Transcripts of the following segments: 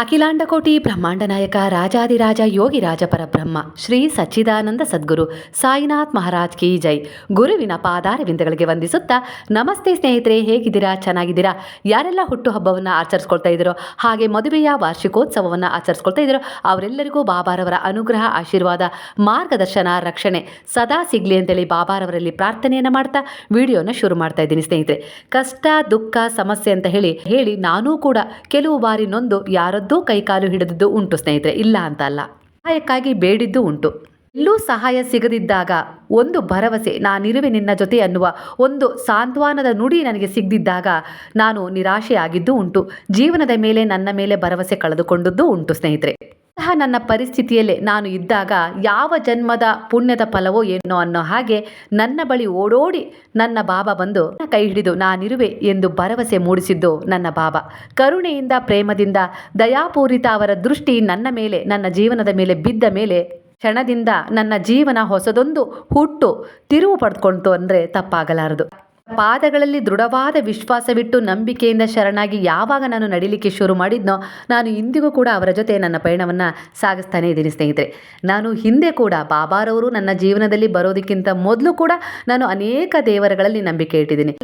ಅಖಿಲಾಂಡಕೋಟಿ ಬ್ರಹ್ಮಾಂಡ ನಾಯಕ ರಾಜಾದಿರಾಜ ಯೋಗಿ ರಾಜ ಪರಬ್ರಹ್ಮ ಶ್ರೀ ಸಚ್ಚಿದಾನಂದ ಸದ್ಗುರು ಸಾಯಿನಾಥ್ ಮಹಾರಾಜ್ ಕಿ ಜೈ. ಗುರುವಿನ ಪಾದಾರವಿಂದಗಳಿಗೆ ವಂದಿಸುತ್ತಾ, ನಮಸ್ತೆ ಸ್ನೇಹಿತರೆ, ಹೇಗಿದ್ದೀರಾ? ಚೆನ್ನಾಗಿದ್ದೀರಾ? ಯಾರೆಲ್ಲ ಹುಟ್ಟುಹಬ್ಬವನ್ನು ಆಚರಿಸ್ಕೊಳ್ತಾ ಇದ್ದೀರೋ, ಹಾಗೆ ಮದುವೆಯ ವಾರ್ಷಿಕೋತ್ಸವವನ್ನು ಆಚರಿಸ್ಕೊಳ್ತಾ ಇದ್ದೀರೋ, ಅವರೆಲ್ಲರಿಗೂ ಬಾಬಾರವರ ಅನುಗ್ರಹ, ಆಶೀರ್ವಾದ, ಮಾರ್ಗದರ್ಶನ, ರಕ್ಷಣೆ ಸದಾ ಸಿಗಲಿ ಅಂತೇಳಿ ಬಾಬಾರವರಲ್ಲಿ ಪ್ರಾರ್ಥನೆಯನ್ನು ಮಾಡ್ತಾ ವಿಡಿಯೋನ ಶುರು ಮಾಡ್ತಾ ಇದ್ದೀನಿ ಸ್ನೇಹಿತರೆ. ಕಷ್ಟ, ದುಃಖ, ಸಮಸ್ಯೆ ಅಂತ ಹೇಳಿ ಹೇಳಿ ನಾನೂ ಕೂಡ ಕೆಲವು ಬಾರಿ ನೊಂದು ಯಾರದ್ದೂ ಕೈಕಾಲು ಹಿಡಿದಿದ್ದು ಉಂಟು ಸ್ನೇಹಿತರೆ ಇಲ್ಲ ಅಂತ ಅಲ್ಲ ಸಹಾಯಕ್ಕಾಗಿ ಬೇಡಿದ್ದು ಉಂಟು. ಎಲ್ಲೂ ಸಹಾಯ ಸಿಗದಿದ್ದಾಗ ಒಂದು ಭರವಸೆ ನಾನಿರುವೆ ನಿನ್ನ ಜೊತೆ ಅನ್ನುವ ಒಂದು ಸಾಂತ್ವನದ ನುಡಿ ನನಗೆ ಸಿಗದಿದ್ದಾಗ ನಾನು ನಿರಾಶೆಯಾಗಿದ್ದು ಉಂಟು. ಜೀವನದ ಮೇಲೆ ನನ್ನ ಮೇಲೆ ಭರವಸೆ ಕಳೆದುಕೊಂಡದ್ದು ಉಂಟು, ಸ್ನೇಹಿತರೆ. ಸಹ ನನ್ನ ಪರಿಸ್ಥಿತಿಯಲ್ಲೇ ನಾನು ಇದ್ದಾಗ ಯಾವ ಜನ್ಮದ ಪುಣ್ಯದ ಫಲವೋ ಏನೋ ಅನ್ನೋ ಹಾಗೆ ನನ್ನ ಬಳಿ ಓಡೋಡಿ ನನ್ನ ಬಾಬಾ ಬಂದು ಕೈ ಹಿಡಿದು ನಾನಿರುವೆ ಎಂದು ಭರವಸೆ ಮೂಡಿಸಿದ್ದು ನನ್ನ ಬಾಬಾ. ಕರುಣೆಯಿಂದ, ಪ್ರೇಮದಿಂದ, ದಯಾಪೂರಿತ ಅವರ ದೃಷ್ಟಿ ನನ್ನ ಮೇಲೆ, ನನ್ನ ಜೀವನದ ಮೇಲೆ ಬಿದ್ದ ಮೇಲೆ ಕ್ಷಣದಿಂದ ನನ್ನ ಜೀವನ ಹೊಸದೊಂದು ಹುಟ್ಟು ತಿರುವು ಪಡ್ಕೊಳ್ತು ಅಂದರೆ ತಪ್ಪಾಗಲಾರದು. ಪಾದಗಳಲ್ಲಿ ದೃಢವಾದ ವಿಶ್ವಾಸವಿಟ್ಟು ನಂಬಿಕೆಯಿಂದ ಶರಣಾಗಿ ಯಾವಾಗ ನಾನು ನಡಿಲಿಕ್ಕೆ ಶುರು ಮಾಡಿದ್ನೋ ನಾನು ಇಂದಿಗೂ ಕೂಡ ಅವರ ಜೊತೆ ನನ್ನ ಪಯಣವನ್ನು ಸಾಗಿಸ್ತಾನೆ ಇದ್ದೀನಿ, ಸ್ನೇಹಿತರೆ. ನಾನು ಹಿಂದೆ ಕೂಡ ಬಾಬಾರವರು ನನ್ನ ಜೀವನದಲ್ಲಿ ಬರೋದಕ್ಕಿಂತ ಮೊದಲು ಕೂಡ ನಾನು ಅನೇಕ ದೇವರುಗಳಲ್ಲಿ ನಂಬಿಕೆ ಇಟ್ಟಿದ್ದೀನಿ.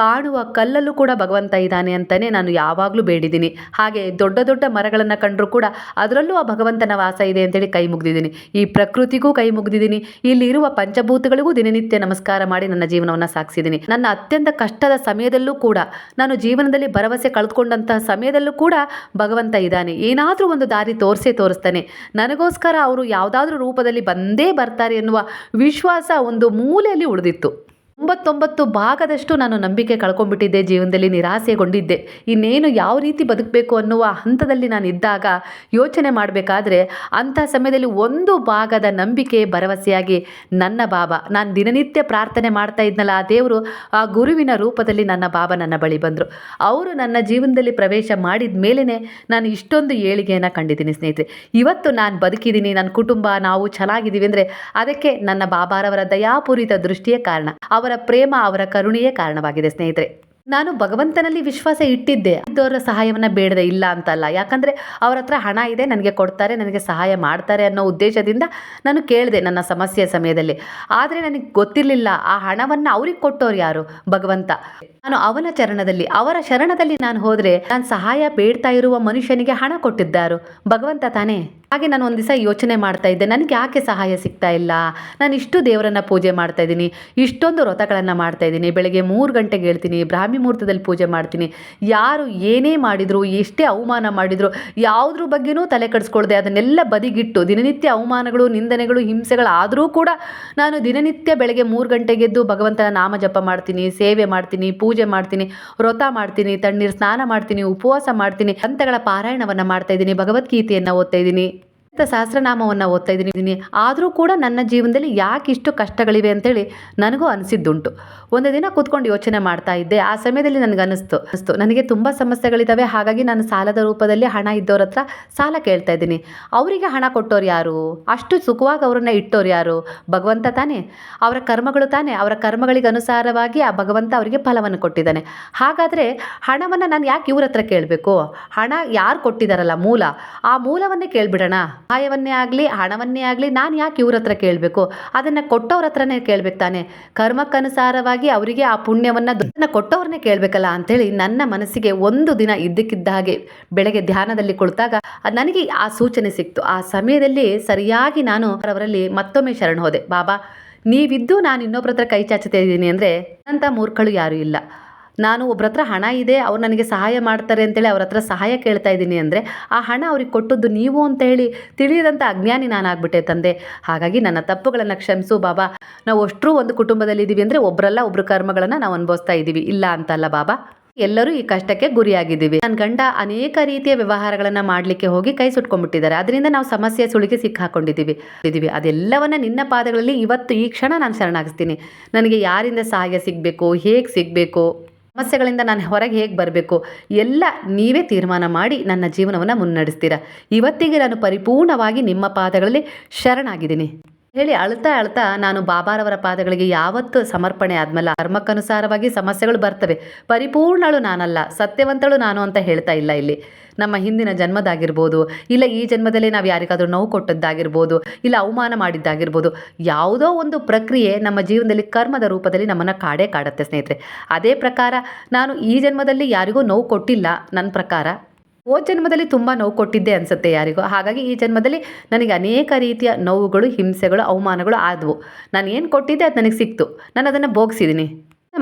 ಕಾಣುವ ಕಲ್ಲಲ್ಲೂ ಕೂಡ ಭಗವಂತ ಇದ್ದಾನೆ ಅಂತಲೇ ನಾನು ಯಾವಾಗಲೂ ಬೇಡಿದ್ದೀನಿ. ಹಾಗೆ ದೊಡ್ಡ ದೊಡ್ಡ ಮರಗಳನ್ನು ಕಂಡರೂ ಕೂಡ ಅದರಲ್ಲೂ ಆ ಭಗವಂತನ ವಾಸ ಇದೆ ಅಂತೇಳಿ ಕೈ ಮುಗಿದಿದ್ದೀನಿ. ಈ ಪ್ರಕೃತಿಗೂ ಕೈ ಮುಗಿದಿದ್ದೀನಿ. ಇಲ್ಲಿರುವ ಪಂಚಭೂತಗಳಿಗೂ ದಿನನಿತ್ಯ ನಮಸ್ಕಾರ ಮಾಡಿ ನನ್ನ ಜೀವನವನ್ನು ಸಾಗಿಸಿದ್ದೀನಿ. ನನ್ನ ಅತ್ಯಂತ ಕಷ್ಟದ ಸಮಯದಲ್ಲೂ ಕೂಡ, ನಾನು ಜೀವನದಲ್ಲಿ ಭರವಸೆ ಕಳೆದುಕೊಂಡಂತಹ ಸಮಯದಲ್ಲೂ ಕೂಡ ಭಗವಂತ ಇದ್ದಾನೆ. ಏನಾದರೂ ಒಂದು ದಾರಿ ತೋರಿಸೇ ತೋರಿಸ್ತಾನೆ. ನನಗೋಸ್ಕರ ಅವರು ಯಾವುದಾದ್ರೂ ರೂಪದಲ್ಲಿ ಬಂದೇ ಬರ್ತಾರೆ ಎನ್ನುವ ವಿಶ್ವಾಸ ಒಂದು ಮೂಲೆಯಲ್ಲಿ ಉಳಿದಿತ್ತು. ತೊಂಬತ್ತೊಂಬತ್ತು ಭಾಗದಷ್ಟು ನಾನು ನಂಬಿಕೆ ಕಳ್ಕೊಂಡ್ಬಿಟ್ಟಿದ್ದೆ, ಜೀವನದಲ್ಲಿ ನಿರಾಸೆಗೊಂಡಿದ್ದೆ. ಇನ್ನೇನು ಯಾವ ರೀತಿ ಬದುಕಬೇಕು ಅನ್ನುವ ಹಂತದಲ್ಲಿ ನಾನು ಇದ್ದಾಗ ಯೋಚನೆ ಮಾಡಬೇಕಾದ್ರೆ ಅಂಥ ಸಮಯದಲ್ಲಿ ಒಂದು ಭಾಗದ ನಂಬಿಕೆ ಭರವಸೆಯಾಗಿ ನನ್ನ ಬಾಬಾ. ನಾನು ದಿನನಿತ್ಯ ಪ್ರಾರ್ಥನೆ ಮಾಡ್ತಾ ಇದ್ನಲ್ಲ, ಆ ದೇವರು ಆ ಗುರುವಿನ ರೂಪದಲ್ಲಿ ನನ್ನ ಬಾಬಾ ನನ್ನ ಬಳಿ ಬಂದರು. ಅವರು ನನ್ನ ಜೀವನದಲ್ಲಿ ಪ್ರವೇಶ ಮಾಡಿದ ಮೇಲೇ ನಾನು ಇಷ್ಟೊಂದು ಏಳಿಗೆಯನ್ನು ಕಂಡಿದ್ದೀನಿ ಸ್ನೇಹಿತರೆ. ಇವತ್ತು ನಾನು ಬದುಕಿದ್ದೀನಿ, ನನ್ನ ಕುಟುಂಬ, ನಾವು ಚೆನ್ನಾಗಿದ್ದೀವಿ ಅಂದರೆ ಅದಕ್ಕೆ ನನ್ನ ಬಾಬಾರವರ ದಯಾಪೂರಿತ ದೃಷ್ಟಿಯೇ ಕಾರಣ. ಅವರ ಪ್ರೇಮ, ಅವರ ಕರುಣೆಯೇ ಕಾರಣವಾಗಿದೆ, ಸ್ನೇಹಿತರೆ. ನಾನು ಭಗವಂತನಲ್ಲಿ ವಿಶ್ವಾಸ ಇಟ್ಟಿದ್ದೆ. ಇದ್ದವರ ಸಹಾಯವನ್ನು ಬೇಡದೆ ಇಲ್ಲ ಅಂತಲ್ಲ. ಯಾಕಂದರೆ ಅವರ ಹತ್ರ ಹಣ ಇದೆ, ನನಗೆ ಕೊಡ್ತಾರೆ, ನನಗೆ ಸಹಾಯ ಮಾಡ್ತಾರೆ ಅನ್ನೋ ಉದ್ದೇಶದಿಂದ ನಾನು ಕೇಳಿದೆ ನನ್ನ ಸಮಸ್ಯೆಯ ಸಮಯದಲ್ಲಿ. ಆದರೆ ನನಗೆ ಗೊತ್ತಿರಲಿಲ್ಲ, ಆ ಹಣವನ್ನು ಅವ್ರಿಗೆ ಕೊಟ್ಟವ್ರು ಯಾರು? ಭಗವಂತ. ನಾನು ಅವನ ಚರಣದಲ್ಲಿ, ಅವರ ಶರಣದಲ್ಲಿ ನಾನು ಹೋದರೆ, ನಾನು ಸಹಾಯ ಬೇಡ್ತಾ ಇರುವ ಮನುಷ್ಯನಿಗೆ ಹಣ ಕೊಟ್ಟಿದ್ದಾರು. ಭಗವಂತ ತಾನೇ? ಹಾಗೆ ನಾನು ಒಂದು ದಿವಸ ಯೋಚನೆ ಮಾಡ್ತಾ ಇದ್ದೆ, ನನಗೆ ಯಾಕೆ ಸಹಾಯ ಸಿಗ್ತಾ ಇಲ್ಲ? ನಾನು ಇಷ್ಟು ದೇವರನ್ನು ಪೂಜೆ ಮಾಡ್ತಾ ಇದ್ದೀನಿ, ಇಷ್ಟೊಂದು ವ್ರತಗಳನ್ನು ಮಾಡ್ತಾ ಇದ್ದೀನಿ, ಬೆಳಗ್ಗೆ ಮೂರು ಗಂಟೆಗೆ ಹೇಳ್ತೀನಿ, ಬ್ರಾಹ್ಮಿ ಮುಹೂರ್ತದಲ್ಲಿ ಪೂಜೆ ಮಾಡ್ತೀನಿ, ಯಾರು ಏನೇ ಮಾಡಿದ್ರು, ಎಷ್ಟೇ ಅವಮಾನ ಮಾಡಿದರು, ಯಾವುದ್ರ ಬಗ್ಗೆನೂ ತಲೆ ಕೆಡಿಸ್ಕೊಳ್ದೆ, ಅದನ್ನೆಲ್ಲ ಬದಿಗಿಟ್ಟು, ದಿನನಿತ್ಯ ಅವಮಾನಗಳು, ನಿಂದನೆಗಳು, ಹಿಂಸೆಗಳಾದರೂ ಕೂಡ ನಾನು ದಿನನಿತ್ಯ ಬೆಳಗ್ಗೆ ಮೂರು ಗಂಟೆಗೆದ್ದು ಭಗವಂತನ ನಾಮ ಜಪ ಮಾಡ್ತೀನಿ, ಸೇವೆ ಮಾಡ್ತೀನಿ, ಪೂಜೆ ಮಾಡ್ತೀನಿ, ವ್ರತ ಮಾಡ್ತೀನಿ, ತಣ್ಣೀರು ಸ್ನಾನ ಮಾಡ್ತೀನಿ, ಉಪವಾಸ ಮಾಡ್ತೀನಿ ಹಂತಗಳ ಪಾರಾಯಣವನ್ನು ಮಾಡ್ತಾ ಇದ್ದೀನಿ, ಭಗವದ್ಗೀತೆಯನ್ನು ಓದ್ತಾ ಇದ್ದೀನಿ. ಸಹಸ್ರನಾಮವನ್ನು ಓದ್ತಾ ಇದ್ದೀನಿ ಆದರೂ ಕೂಡ ನನ್ನ ಜೀವನದಲ್ಲಿ ಯಾಕೆ ಇಷ್ಟು ಕಷ್ಟಗಳಿವೆ ಅಂತೇಳಿ ನನಗೂ ಅನಿಸಿದ್ದುಂಟು. ಒಂದು ದಿನ ಕೂತ್ಕೊಂಡು ಯೋಚನೆ ಮಾಡ್ತಾ ಇದ್ದೆ. ಆ ಸಮಯದಲ್ಲಿ ನನಗೆ ಅನಿಸ್ತು ಅನಿಸ್ತು. ನನಗೆ ತುಂಬ ಸಮಸ್ಯೆಗಳಿದ್ದಾವೆ ಹಾಗಾಗಿ ನಾನು ಸಾಲದ ರೂಪದಲ್ಲಿ ಹಣ ಇದ್ದವ್ರ ಹತ್ರ ಸಾಲ ಕೇಳ್ತಾ ಇದ್ದೀನಿ. ಅವರಿಗೆ ಹಣ ಕೊಟ್ಟೋರು ಯಾರು? ಅಷ್ಟು ಸುಖವಾಗಿ ಅವ್ರನ್ನ ಇಟ್ಟೋರು ಯಾರು? ಭಗವಂತ ತಾನೇ? ಅವರ ಕರ್ಮಗಳು ತಾನೇ? ಅವರ ಕರ್ಮಗಳಿಗೆ ಅನುಸಾರವಾಗಿ ಆ ಭಗವಂತ ಅವರಿಗೆ ಫಲವನ್ನು ಕೊಟ್ಟಿದ್ದಾನೆ. ಹಾಗಾದರೆ ಹಣವನ್ನು ನಾನು ಯಾಕೆ ಇವ್ರ ಹತ್ರ ಕೇಳಬೇಕು? ಹಣ ಯಾರು ಕೊಟ್ಟಿದ್ದಾರಲ್ಲ ಮೂಲ. ಆ ಮೂಲವನ್ನೇ ಕೇಳಿಬಿಡೋಣ. ಸಹಾಯವನ್ನೇ ಆಗಲಿ, ಹಣವನ್ನೇ ಆಗಲಿ ನಾನು ಯಾಕೆ ಇವ್ರ ಹತ್ರ ಕೇಳಬೇಕು? ಅದನ್ನು ಕೊಟ್ಟವ್ರ ಹತ್ರನೇ ಕೇಳ್ಬೇಕು ತಾನೆ. ಕರ್ಮಕ್ಕನುಸಾರವಾಗಿ ಅವರಿಗೆ ಆ ಪುಣ್ಯವನ್ನು ದುಡ್ಡನ್ನು ಕೊಟ್ಟವ್ರನ್ನೇ ಕೇಳಬೇಕಲ್ಲ ಅಂಥೇಳಿ ನನ್ನ ಮನಸ್ಸಿಗೆ ಒಂದು ದಿನ ಇದ್ದಕ್ಕಿದ್ದ ಹಾಗೆ ಬೆಳಗ್ಗೆ ಧ್ಯಾನದಲ್ಲಿ ಕುಳಿತಾಗ ನನಗೆ ಆ ಸೂಚನೆ ಸಿಕ್ತು. ಆ ಸಮಯದಲ್ಲಿ ಸರಿಯಾಗಿ ನಾನು ಅವರಲ್ಲಿ ಮತ್ತೊಮ್ಮೆ ಶರಣ ಹೋದೆ. ಬಾಬಾ, ನೀವಿದ್ದು ನಾನು ಇನ್ನೊಬ್ಬರ ಹತ್ರ ಕೈ ಚಾಚುತ್ತಾ ಇದ್ದೀನಿ ಅಂದರೆ ಅಂತ ಮೂರ್ಖಳು ಯಾರೂ ಇಲ್ಲ. ನಾನು ಒಬ್ರ ಹತ್ರ ಹಣ ಇದೆ, ಅವ್ರು ನನಗೆ ಸಹಾಯ ಮಾಡ್ತಾರೆ ಅಂತೇಳಿ ಅವ್ರ ಹತ್ರ ಸಹಾಯ ಕೇಳ್ತಾ ಇದ್ದೀನಿ ಅಂದರೆ, ಆ ಹಣ ಅವ್ರಿಗೆ ಕೊಟ್ಟದ್ದು ನೀವು ಅಂತ ಹೇಳಿ ತಿಳಿಯದಂಥ ಅಜ್ಞಾನಿ ನಾನಾಗ್ಬಿಟ್ಟೆ ತಂದೆ. ಹಾಗಾಗಿ ನನ್ನ ತಪ್ಪುಗಳನ್ನು ಕ್ಷಮಿಸು ಬಾಬಾ. ನಾವು ಅಷ್ಟರೂ ಒಂದು ಕುಟುಂಬದಲ್ಲಿ ಇದ್ದೀವಿ ಅಂದರೆ ಒಬ್ಬರಲ್ಲ ಒಬ್ಬರು ಕರ್ಮಗಳನ್ನು ನಾವು ಅನುಭವಿಸ್ತಾ ಇದ್ದೀವಿ ಇಲ್ಲ ಅಂತಲ್ಲ ಬಾಬಾ. ಎಲ್ಲರೂ ಈ ಕಷ್ಟಕ್ಕೆ ಗುರಿಯಾಗಿದ್ದೀವಿ. ನನ್ನ ಗಂಡ ಅನೇಕ ರೀತಿಯ ವ್ಯವಹಾರಗಳನ್ನು ಮಾಡಲಿಕ್ಕೆ ಹೋಗಿ ಕೈ ಸುಟ್ಕೊಂಡ್ಬಿಟ್ಟಿದ್ದಾರೆ. ಅದರಿಂದ ನಾವು ಸಮಸ್ಯೆ ಸುಳಿಗೆ ಸಿಕ್ಕಾಕೊಂಡಿದ್ದೀವಿ. ಇದ್ದೀವಿ ಅದೆಲ್ಲವನ್ನ ನಿನ್ನ ಪಾದಗಳಲ್ಲಿ ಇವತ್ತು ಈ ಕ್ಷಣ ನಾನು ಶರಣಾಗಿಸ್ತೀನಿ. ನನಗೆ ಯಾರಿಂದ ಸಹಾಯ ಸಿಗಬೇಕು, ಹೇಗೆ ಸಿಗಬೇಕು? ಸಮಸ್ಯೆಗಳಿಂದ ನಾನು ಹೊರಗೆ ಹೇಗೆ ಬರಬೇಕು? ಎಲ್ಲ ನೀವೇ ತೀರ್ಮಾನ ಮಾಡಿ ನನ್ನ ಜೀವನವನ್ನು ಮುನ್ನಡೆಸ್ತೀರಾ. ಇವತ್ತಿಗೆ ನಾನು ಪರಿಪೂರ್ಣವಾಗಿ ನಿಮ್ಮ ಪಾದಗಳಲ್ಲಿ ಶರಣಾಗಿದ್ದೀನಿ. ಹೇಳಿ ಅಳ್ತಾ ಅಳ್ತಾ ನಾನು ಬಾಬಾರವರ ಪಾದಗಳಿಗೆ ಯಾವತ್ತು ಸಮರ್ಪಣೆ ಆದ್ಮೇಲೆ ಕರ್ಮಕ್ಕನುಸಾರವಾಗಿ ಸಮಸ್ಯೆಗಳು ಬರ್ತವೆ. ಪರಿಪೂರ್ಣಳು ನಾನಲ್ಲ, ಸತ್ಯವಂತಳು ನಾನು ಅಂತ ಹೇಳ್ತಾ ಇಲ್ಲ ಇಲ್ಲಿ. ನಮ್ಮ ಹಿಂದಿನ ಜನ್ಮದಾಗಿರ್ಬೋದು, ಇಲ್ಲ ಈ ಜನ್ಮದಲ್ಲಿ ನಾವು ಯಾರಿಗಾದರೂ ನೋವು ಕೊಟ್ಟದ್ದಾಗಿರ್ಬೋದು, ಇಲ್ಲ ಅವಮಾನ ಮಾಡಿದ್ದಾಗಿರ್ಬೋದು, ಯಾವುದೋ ಒಂದು ಪ್ರಕ್ರಿಯೆ ನಮ್ಮ ಜೀವನದಲ್ಲಿ ಕರ್ಮದ ರೂಪದಲ್ಲಿ ನಮ್ಮನ್ನು ಕಾಡೇ ಕಾಡುತ್ತೆ ಸ್ನೇಹಿತರೆ. ಅದೇ ಪ್ರಕಾರ ನಾನು ಈ ಜನ್ಮದಲ್ಲಿ ಯಾರಿಗೂ ನೋವು ಕೊಟ್ಟಿಲ್ಲ, ನನ್ನ ಪ್ರಕಾರ ಹೋದ ಜನ್ಮದಲ್ಲಿ ತುಂಬ ನೋವು ಕೊಟ್ಟಿದ್ದೆ ಅನಿಸುತ್ತೆ ಯಾರಿಗೋ. ಹಾಗಾಗಿ ಈ ಜನ್ಮದಲ್ಲಿ ನನಗೆ ಅನೇಕ ರೀತಿಯ ನೋವುಗಳು, ಹಿಂಸೆಗಳು, ಅವಮಾನಗಳು ಆದವು. ನಾನು ಏನು ಕೊಟ್ಟಿದ್ದೆ ಅದು ನನಗೆ ಸಿಕ್ತು. ನಾನು ಅದನ್ನು ಭೋಗಿಸಿದ್ದೀನಿ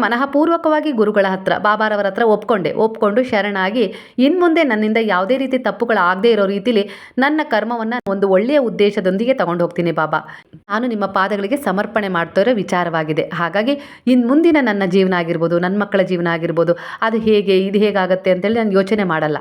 ಮನಃಪೂರ್ವಕವಾಗಿ ಗುರುಗಳ ಹತ್ರ, ಬಾಬಾರವರ ಹತ್ರ ಒಪ್ಕೊಂಡೆ. ಒಪ್ಕೊಂಡು ಶರಣಾಗಿ ಇನ್ಮುಂದೆ ನನ್ನಿಂದ ಯಾವುದೇ ರೀತಿ ತಪ್ಪುಗಳಾಗದೇ ಇರೋ ರೀತಿಲಿ ನನ್ನ ಕರ್ಮವನ್ನು ಒಂದು ಒಳ್ಳೆಯ ಉದ್ದೇಶದೊಂದಿಗೆ ತಗೊಂಡು ಹೋಗ್ತೀನಿ ಬಾಬಾ. ನಾನು ನಿಮ್ಮ ಪಾದಗಳಿಗೆ ಸಮರ್ಪಣೆ ಮಾಡ್ತಾ ವಿಚಾರವಾಗಿದೆ. ಹಾಗಾಗಿ ಇನ್ನು ಮುಂದಿನ ನನ್ನ ಜೀವನ ಆಗಿರ್ಬೋದು ನನ್ನ ಮಕ್ಕಳ ಜೀವನ ಆಗಿರ್ಬೋದು, ಅದು ಹೇಗೆ, ಇದು ಹೇಗಾಗುತ್ತೆ ಅಂತೇಳಿ ನಾನು ಯೋಚನೆ ಮಾಡಲ್ಲ.